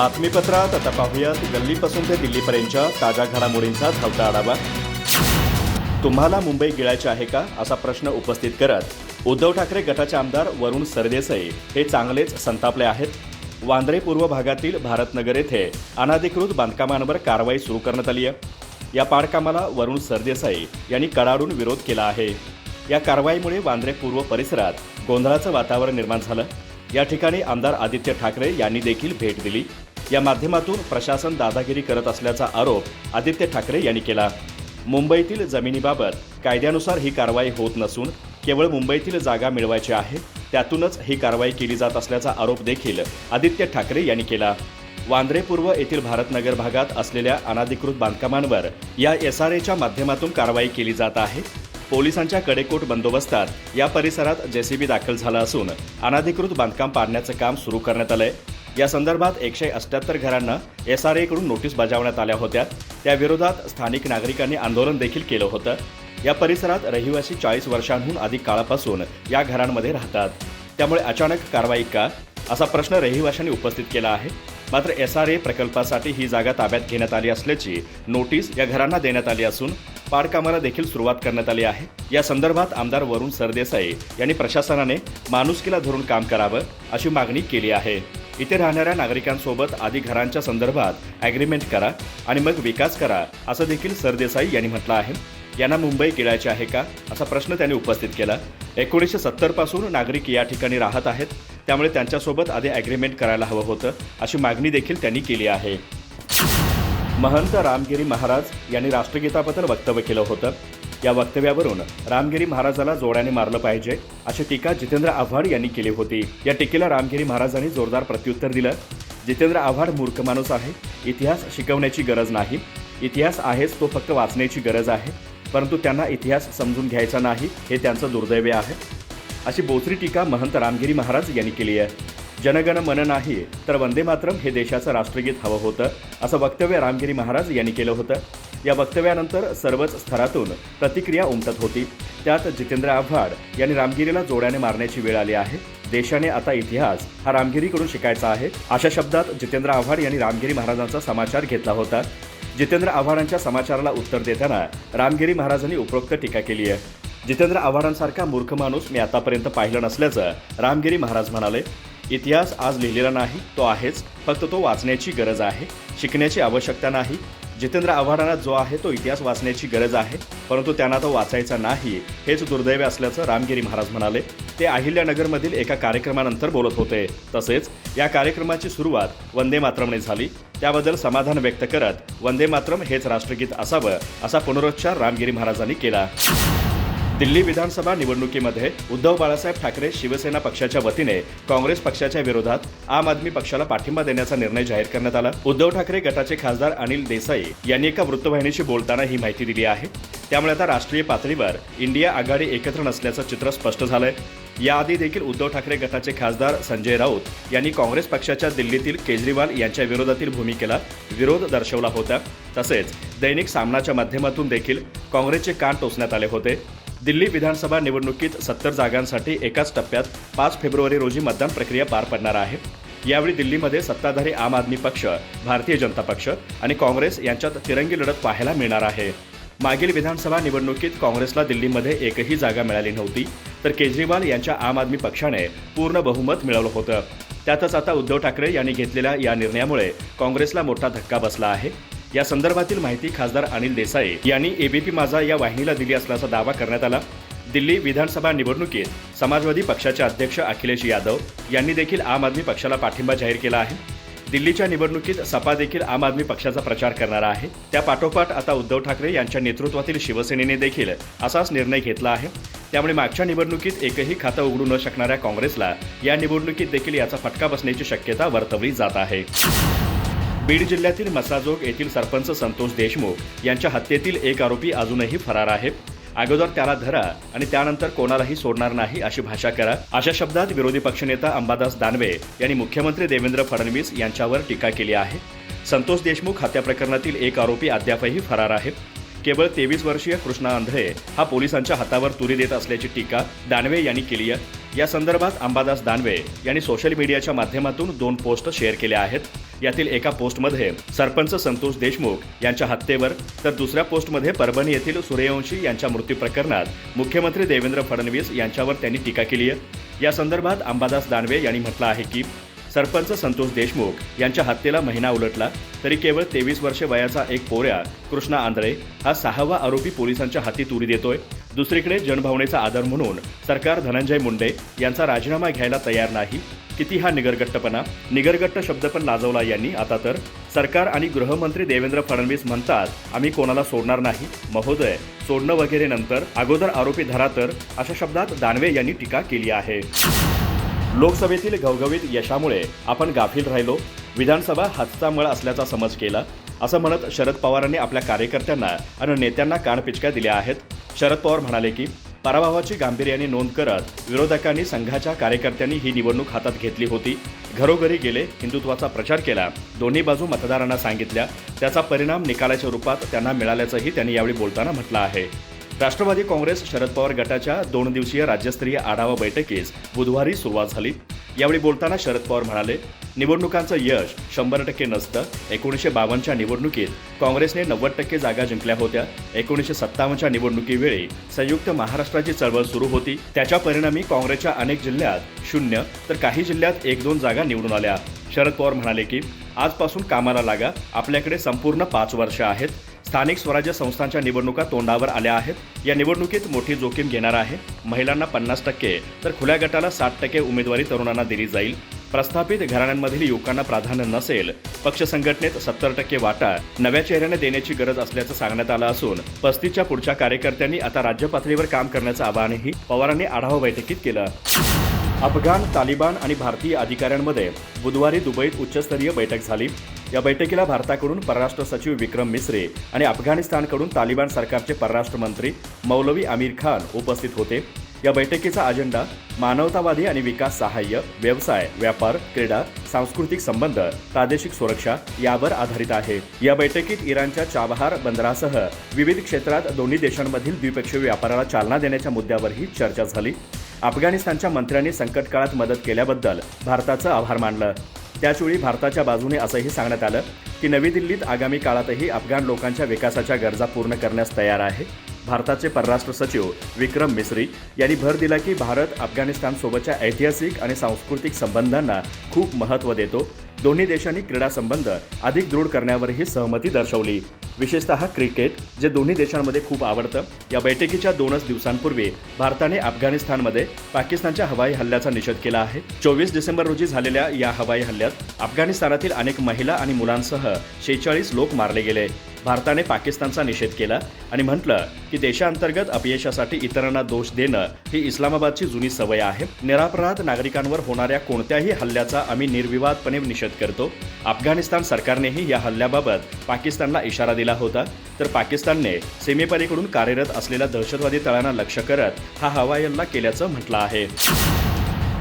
बातमीपत्रात आता पाहूयात. गल्लीपासून ते दिल्लीपर्यंतच्या ताज्या घडामोडींचा धावता आढावा. तुम्हाला मुंबई गिळायची आहे का? असा प्रश्न उपस्थित करत उद्धव ठाकरे गटाचे आमदार वरुण सरदेसाई हे चांगलेच संतापले आहेत. वांद्रे पूर्व भागातील भारतनगर येथे अनाधिकृत बांधकामांवर कारवाई सुरू करण्यात आली आहे. या पाडकामाला वरुण सरदेसाई यांनी कडाडून विरोध केला आहे. या कारवाईमुळे वांद्रे पूर्व परिसरात गोंधळाचं वातावरण निर्माण झालं. या ठिकाणी आमदार आदित्य ठाकरे यांनी देखील भेट दिली. या माध्यमातून प्रशासन दादागिरी करत असल्याचा आरोप आदित्य ठाकरे यांनी केला. मुंबईतील जमिनीबाबत कायद्यानुसार ही कारवाई होत नसून केवळ मुंबईतील जागा मिळवायची आहे त्यातूनच ही कारवाई केली जात असल्याचा आरोप देखील आदित्य ठाकरे यांनी केला. वांद्रे पूर्व येथील भारतनगर भागात असलेल्या अनाधिकृत बांधकामांवर या एस आर एच्या माध्यमातून कारवाई केली जात आहे. पोलिसांच्या कडेकोट बंदोबस्तात या परिसरात जेसीबी दाखल झाला असून अनाधिकृत बांधकाम पाडण्याचं काम सुरू करण्यात आलंय. या संदर्भात एकशे अष्ट्याहत्तर घरांना एस आर एकडून नोटीस बजावण्यात आल्या होत्या. त्या विरोधात स्थानिक नागरिकांनी आंदोलन देखील केलं होतं. या परिसरात रहिवासी चाळीस वर्षांहून अधिक काळापासून या घरांमध्ये राहतात. त्यामुळे अचानक कारवाई का? असा प्रश्न रहिवाशांनी उपस्थित केला आहे. मात्र एस आर ए प्रकल्पासाठी ही जागा ताब्यात घेण्यात आली असल्याची नोटीस या घरांना देण्यात आली असून पाडकामाला देखील सुरुवात करण्यात आली आहे. या संदर्भात आमदार वरुण सरदेसाई यांनी प्रशासनाने माणुसकीला धरून काम करावं अशी मागणी केली आहे. इथे राहणाऱ्या नागरिकांसोबत आधी घरांच्या संदर्भात ॲग्रीमेंट करा आणि मग विकास करा असं देखील सरदेसाई यांनी म्हटलं आहे. यांना मुंबई गिळायची आहे का असा प्रश्न त्यांनी उपस्थित केला. एकोणीसशे सत्तरपासून नागरिक या ठिकाणी राहत आहेत त्यामुळे त्यांच्यासोबत आधी ॲग्रीमेंट करायला हवं होतं अशी मागणी देखील त्यांनी केली आहे. महंत रामगिरी महाराज यांनी राष्ट्रगीताबद्दल वक्तव्य केलं होतं. या वक्तव्यावरून रामगिरी महाराजाला जोड्याने मारलं पाहिजे अशी टीका जितेंद्र आव्हाड यांनी केली होती. या टीकेला रामगिरी महाराजांनी जोरदार प्रत्युत्तर दिलं. जितेंद्र आव्हाड मूर्ख माणूस आहे. इतिहास शिकवण्याची गरज नाही. इतिहास आहेच तो फक्त वाचण्याची गरज आहे. परंतु त्यांना इतिहास समजून घ्यायचा नाही हे त्यांचं दुर्दैव आहे. अशी बोचरी टीका महंत रामगिरी महाराज यांनी केली आहे. जनगण मन नाही तर वंदे मातरम हे देशाचं राष्ट्रगीत हवं होतं असं वक्तव्य रामगिरी महाराज यांनी केलं होतं. या वक्तव्यानंतर सर्वच स्तरातून प्रतिक्रिया उमटत होती. त्यात जितेंद्र आव्हाड यांनी रामगिरीला जोड्याने मारण्याची वेळ आली आहे. देशाने आता इतिहास हा रामगिरीकडून शिकायचा आहे. अशा शब्दात जितेंद्र आव्हाड यांनी रामगिरी महाराजांचा समाचार घेतला होता. जितेंद्र आव्हाडांच्या समाचाराला उत्तर देताना रामगिरी महाराजांनी उपरोक्त टीका केली आहे. जितेंद्र आव्हाडांसारखा मूर्ख माणूस मी आतापर्यंत पाहिलं नसल्याचं रामगिरी महाराज म्हणाले. इतिहास आज लिहिलेला नाही तो आहेच. फक्त तो वाचण्याची गरज आहे. शिकण्याची आवश्यकता नाही. जितेंद्र आव्हाडांना जो आहे तो इतिहास वाचण्याची गरज आहे परंतु त्यांना तो वाचायचा नाही हेच दुर्दैव असल्याचं रामगिरी महाराज म्हणाले. ते अहिल्यानगरमधील एका कार्यक्रमानंतर बोलत होते. तसेच या कार्यक्रमाची सुरुवात वंदे मातरमने झाली. त्याबद्दल समाधान व्यक्त करत वंदे मातरम हेच राष्ट्रगीत असावं असा पुनरुच्चार रामगिरी महाराजांनी केला. दिल्ली विधानसभा निवडणुकीमध्ये उद्धव बाळासाहेब ठाकरे शिवसेना पक्षाच्या वतीने काँग्रेस पक्षाच्या विरोधात आम आदमी पक्षाला पाठिंबा देण्याचा निर्णय जाहीर करण्यात आला. उद्धव ठाकरे गटाचे खासदार अनिल देसाई यांनी एका वृत्तवाहिनीशी बोलताना ही माहिती दिली आहे. त्यामुळे आता राष्ट्रीय पातळीवर इंडिया आघाडी एकत्र नसल्याचं चित्र स्पष्ट झालंय. याआधी देखील उद्धव ठाकरे गटाचे खासदार संजय राऊत यांनी काँग्रेस पक्षाच्या दिल्लीतील केजरीवाल यांच्या विरोधातील भूमिकेला विरोध दर्शवला होता. तसेच दैनिक सामनाच्या माध्यमातून देखील काँग्रेसचे कान टोचण्यात आले होते. दिल्ली विधानसभा निवडणुकीत सत्तर जागांसाठी एकाच टप्प्यात पाच फेब्रुवारी रोजी मतदान प्रक्रिया पार पडणार आहे. यावेळी दिल्लीमध्ये सत्ताधारी आम आदमी पक्ष भारतीय जनता पक्ष आणि काँग्रेस यांच्यात तिरंगी लढत पाहायला मिळणार आहे. मागील विधानसभा निवडणुकीत काँग्रेसला दिल्लीमध्ये एकही जागा मिळाली नव्हती तर केजरीवाल यांच्या आम आदमी पक्षाने पूर्ण बहुमत मिळवलं होतं. त्यातच आता उद्धव ठाकरे यांनी घेतलेल्या या निर्णयामुळे काँग्रेसला मोठा धक्का बसला आहे. या संदर्भातील माहिती खासदार अनिल देसाई यांनी एबीपी माझा या वाहिनीला दिली असल्याचा दावा करण्यात आला. दिल्ली विधानसभा निवडणुकीत समाजवादी पक्षाचे अध्यक्ष अखिलेश यादव यांनी देखील आम आदमी पक्षाला पाठिंबा जाहीर केला आहे. दिल्लीच्या निवडणुकीत सपा देखील आम आदमी पक्षाचा प्रचार करणार आहे. त्या पाठोपाठ आता उद्धव ठाकरे यांच्या नेतृत्वातील शिवसेनेने देखील असाच निर्णय घेतला आहे. त्यामुळे मागच्या निवडणुकीत एकही खातं उघडू न शकणाऱ्या काँग्रेसला या निवडणुकीत देखील याचा फटका बसण्याची शक्यता वर्तवली जात आहे. बीड जिल्ह्यातील मसाजोग येथील सरपंच संतोष देशमुख यांच्या हत्येतील एक आरोपी अजूनही फरार आहे. अगोदर त्याला धरा आणि त्यानंतर कोणालाही सोडणार नाही अशी भाषा करा. अशा शब्दात विरोधी पक्षनेता अंबादास दानवे यांनी मुख्यमंत्री देवेंद्र फडणवीस यांच्यावर टीका केली आहे. संतोष देशमुख हत्या प्रकरणातील एक आरोपी अद्यापही फरार आहे. केवळ तेवीस वर्षीय कृष्णा आंधळे हा पोलिसांच्या हातावर तुरी देत असल्याची टीका दानवे यांनी केली आहे. या संदर्भात अंबादास दानवे यांनी सोशल मीडियाच्या माध्यमातून दोन पोस्ट शेअर केल्या आहेत. यातील एका पोस्टमध्ये सरपंच संतोष देशमुख यांच्या हत्येवर तर दुसऱ्या पोस्टमध्ये परभणी येथील सूर्यवंशी यांच्या मृत्यू प्रकरणात मुख्यमंत्री देवेंद्र फडणवीस यांच्यावर त्यांनी टीका केली आहे. या संदर्भात अंबादास दानवे यांनी म्हटलं आहे की सरपंच संतोष देशमुख यांच्या हत्येला महिना उलटला तरी केवळ तेवीस वर्षे वयाचा एक पोऱ्या कृष्णा आंधळे हा सहावा आरोपी पोलिसांच्या हाती तुरी देतोय. दुसरीकडे जनभावनेचा आदर म्हणून सरकार धनंजय मुंडे यांचा राजीनामा घ्यायला तयार नाही. किती हा निगरगट्टपणा? निगरगट्ट शब्द पण लाजवला यांनी. आता तर सरकार आणि गृहमंत्री देवेंद्र फडणवीस म्हणतात आम्ही कोणाला सोडणार नाही. महोदय सोडणं वगैरे नंतर अगोदर आरोपी धरा तर अशा शब्दात दानवे यांनी टीका केली आहे. लोकसभेतील घवघवीत यशामुळे आपण गाफील राहिलो. विधानसभा हातचा मळ असल्याचा समज केला. असं म्हणत शरद पवारांनी आपल्या कार्यकर्त्यांना आणि नेत्यांना कानपिचक्या दिल्या आहेत. शरद पवार म्हणाले की पराभवाची गांभीर्याने नोंद करत विरोधकांनी संघाच्या कार्यकर्त्यांनी ही निवडणूक हातात घेतली होती. घरोघरी गेले हिंदुत्वाचा प्रचार केला. दोन्ही बाजू मतदारांना सांगितल्या. त्याचा परिणाम निकालाच्या रूपात त्यांना मिळाल्याचंही त्यांनी यावेळी बोलताना म्हटलं आहे. राष्ट्रवादी काँग्रेस शरद पवार गटाच्या दोन दिवसीय राज्यस्तरीय आढावा बैठकीस बुधवारी सुरुवात झाली. यावेळी बोलताना शरद पवार म्हणाले निवडणुकांचं यश शंभर टक्के नसतं. एकोणीसशे बावन्नच्या निवडणुकीत काँग्रेसने नव्वद टक्के जागा जिंकल्या होत्या. एकोणीसशे सत्तावन्नच्या निवडणुकीवेळी संयुक्त महाराष्ट्राची चळवळ सुरू होती. त्याच्या परिणामी काँग्रेसच्या अनेक जिल्ह्यात शून्य तर काही जिल्ह्यात एक दोन जागा निवडून आल्या. शरद पवार म्हणाले की आजपासून कामाला लागा. आपल्याकडे संपूर्ण पाच वर्ष आहेत. स्थानिक स्वराज्य संस्थांच्या निवडणुका तोंडावर आल्या आहेत. या निवडणुकीत मोठी जोखीम घेणार आहे. महिलांना पन्नास टक्के तर खुल्या गटाला साठ टक्के उमेदवारी तरुणांना दिली जाईल. प्रस्थापित घराण्यांमधील युवकांना प्राधान्य नसेल. पक्ष संघटनेत सत्तर टक्के वाटा नव्या चेहऱ्याने देण्याची गरज असल्याचं सांगण्यात आलं असून पस्तीसच्या पुढच्या कार्यकर्त्यांनी आता राज्य पातळीवर काम करण्याचं आवाहनही पवारांनी आढावा बैठकीत केलं. अफगाण तालिबान आणि भारतीय अधिकाऱ्यांमध्ये बुधवारी दुबईत उच्चस्तरीय बैठक झाली. या बैठकीला भारताकडून परराष्ट्र सचिव विक्रम मिस्री आणि अफगाणिस्तानकडून तालिबान सरकारचे परराष्ट्र मंत्री मौलवी आमिर खान उपस्थित होते. या बैठकीचा अजेंडा मानवतावादी आणि विकास सहाय्य व्यवसाय व्यापार क्रीडा सांस्कृतिक संबंध प्रादेशिक सुरक्षा यावर आधारित आहे. या बैठकीत इराणच्या चाबहार बंदरासह विविध क्षेत्रात दोन्ही देशांमधील द्विपक्षीय व्यापाराला चालना देण्याच्या मुद्द्यावरही चर्चा झाली. अफगाणिस्तानच्या मंत्र्यांनी संकट काळात मदत केल्याबद्दल भारताचं आभार मानलं. त्याचवेळी भारताच्या बाजूने असंही सांगण्यात आलं की नवी दिल्लीत आगामी काळातही अफगाण लोकांच्या विकासाच्या गरजा पूर्ण करण्यास तयार आहे. भारताचे परराष्ट्र सचिव विक्रम मिस्री यांनी भर दिला की भारत अफगाणिस्तानसोबतच्या ऐतिहासिक आणि सांस्कृतिक संबंधांना खूप महत्त्व देतो. दोन्ही देशांनी क्रीडा संबंध अधिक दृढ करण्यावरही सहमती दर्शवली. विशेषतः क्रिकेट जे दोन्ही देशांमध्ये खूप आवडतं. या बैठकीच्या दोनच दिवसांपूर्वी भारताने अफगाणिस्तानमध्ये पाकिस्तानच्या हवाई हल्ल्याचा निषेध केला आहे. चोवीस डिसेंबर रोजी झालेल्या या हवाई हल्ल्यात अफगाणिस्तानातील अनेक महिला आणि मुलांसह शेहेचाळीस लोक मारले गेले. भारताने पाकिस्तानचा निषेध केला आणि म्हटलं की देशांतर्गत अपयशासाठी इतरांना दोष देणं ही इस्लामाबादची जुनी सवय आहे. निरापराध नागरिकांवर होणाऱ्या कोणत्याही हल्ल्याचा आम्ही निर्विवादपणे निषेध करतो. अफगाणिस्तान सरकारनेही या हल्ल्याबाबत पाकिस्तानला इशारा दिला होता. तर पाकिस्तानने सीमेपलीकडून कार्यरत असलेल्या दहशतवादी तळांना लक्ष करत हा हवाई हल्ला केल्याचं म्हटलं आहे.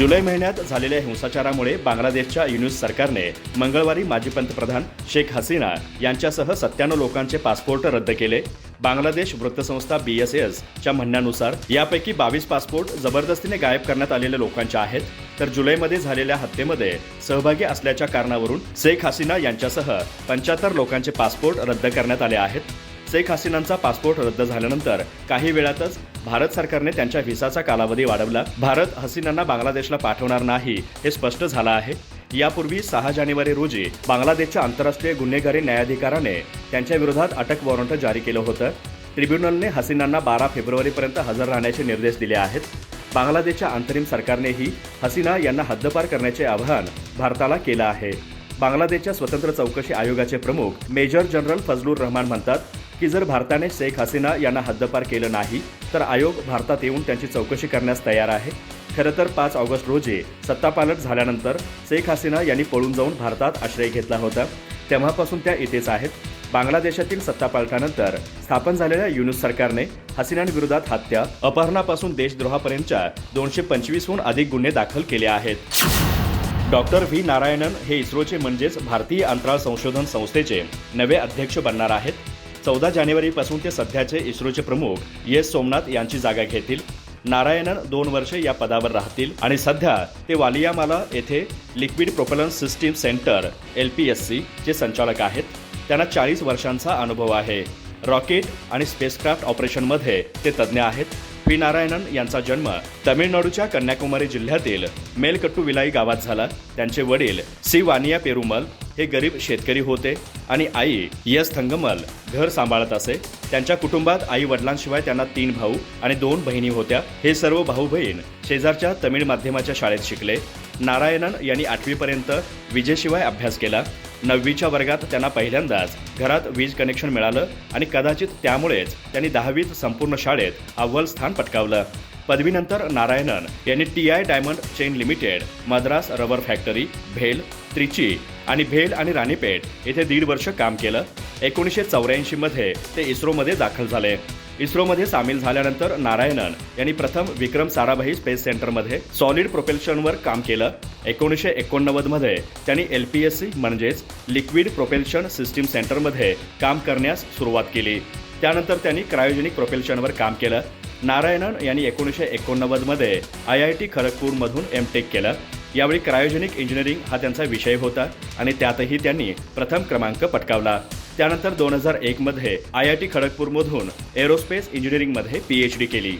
जुलै महिन्यात झालेल्या हिंसाचारामुळे बांगलादेशच्या युनिस सरकारने मंगळवारी माजी पंतप्रधान शेख हसीना यांच्यासह सत्त्याण्णव लोकांचे पासपोर्ट रद्द केले. बांगलादेश वृत्तसंस्था बी एस एस च्या म्हणण्यानुसार यापैकी बावीस पासपोर्ट जबरदस्तीने गायब करण्यात आलेल्या लोकांचे आहेत. तर जुलैमध्ये झालेल्या हत्येमध्ये सहभागी असल्याच्या कारणावरून शेख हसीना यांच्यासह पंच्याहत्तर लोकांचे पासपोर्ट रद्द करण्यात आले आहेत. शेख हसीनांचा पासपोर्ट रद्द झाल्यानंतर काही वेळातच भारत सरकारने त्यांच्या व्हिसाचा कालावधी वाढवला. भारत हसीनांना बांगलादेशला पाठवणार नाही हे स्पष्ट झालं आहे. यापूर्वी सहा जानेवारी रोजी बांगलादेशच्या आंतरराष्ट्रीय गुन्हेगारी न्यायाधिकाराने त्यांच्या विरोधात अटक वॉरंट जारी केलं होतं. ट्रिब्युनलने हसीनांना बारा फेब्रुवारीपर्यंत हजर राहण्याचे निर्देश दिले आहेत. बांगलादेशच्या अंतरिम सरकारनेही हसीना यांना हद्दपार करण्याचे आवाहन भारताला केलं आहे. बांगलादेशच्या स्वतंत्र चौकशी आयोगाचे प्रमुख मेजर जनरल फजलूर रहमान म्हणतात की जर भारताने शेख हसीना यांना हद्दपार केलं नाही तर आयोग भारतात येऊन त्यांची चौकशी करण्यास तयार आहे. खरं तर पाच ऑगस्ट रोजी सत्तापालट झाल्यानंतर शेख हसीना यांनी पळून जाऊन भारतात आश्रय घेतला होता. तेव्हापासून त्या इथेच आहेत. बांगलादेशातील सत्तापालटानंतर स्थापन झालेल्या युनुस सरकारने हसीनांविरोधात हत्या अपहरणापासून देशद्रोहापर्यंतच्या दोनशे पंचवीसहून अधिक गुन्हे दाखल केले आहेत. डॉक्टर व्ही नारायणन हे इस्रोचे म्हणजेच भारतीय अंतराळ संशोधन संस्थेचे नवे अध्यक्ष बनणार आहेत. चौदा जानेवारीपासून ते सध्याचे इस्रोचे प्रमुख एस सोमनाथ यांची जागा घेतील. नारायणन दोन वर्षे या पदावर राहतील. आणि सध्या ते वालियामाला येथे liquid propulsion system centre L P S C चे संचालक आहेत. त्यांना चाळीस वर्षांचा अनुभव आहे. रॉकेट आणि स्पेसक्राफ्ट ऑपरेशनमध्ये ते तज्ज्ञ आहेत. पी. नारायणन यांचा जन्म तमिळनाडूच्या कन्याकुमारी जिल्ह्यातील मेलकट्टू विलाई गावात झाला. त्यांचे वडील सी. वानिया पेरुमल हे गरीब शेतकरी होते आणि आई यस थंगमल घर सांभाळत असे. त्यांच्या कुटुंबात आई वडिलांशिवाय त्यांना तीन भाऊ आणि दोन बहिणी होत्या. हे सर्व भाऊ बहीण शेजारच्या तमिळ माध्यमाच्या शाळेत शिकले. नारायणन यांनी आठवीपर्यंत विजेशिवाय अभ्यास केला. नववीच्या वर्गात त्यांना पहिल्यांदाच घरात वीज कनेक्शन मिळालं आणि कदाचित त्यामुळेच त्यांनी दहावीत संपूर्ण शाळेत अव्वल स्थान पटकावलं. पदवीनंतर नारायणन यांनी T I diamond chain limited Madras rubber factory भेल त्रिची आणि भेल आणि राणीपेठ येथे दीड वर्ष काम केलं. एकोणीसशे चौऱ्याऐंशी मध्ये ते इस्रोमध्ये दाखल झाले. इस्रोमध्ये सामील झाल्यानंतर नारायणन यांनी प्रथम विक्रम साराभाई स्पेस सेंटरमध्ये सॉलिड प्रोपेल्शनवर काम केलं. एकोणीसशे एकोणनव्वदमध्ये त्यांनी एल पी एस सी म्हणजेच लिक्विड प्रोपेल्शन सिस्टीम सेंटरमध्ये काम करण्यास सुरुवात केली. त्यानंतर त्यांनी क्रायोजेनिक प्रोपेल्शनवर काम केलं. नारायणन यांनी एकोणीसशे एकोणनव्वदमध्ये आय आय टी खडगपूरमधून एम टेक केलं. यावेळी क्रायोजेनिक इंजिनिअरिंग हा त्यांचा विषय होता आणि त्यातही त्यांनी प्रथम क्रमांक पटकावला. त्यानंतर दोन हजार एकमध्ये आय आय टी खडगपूरमधून एरोस्पेस इंजिनिअरिंगमध्ये पी एच डी केली.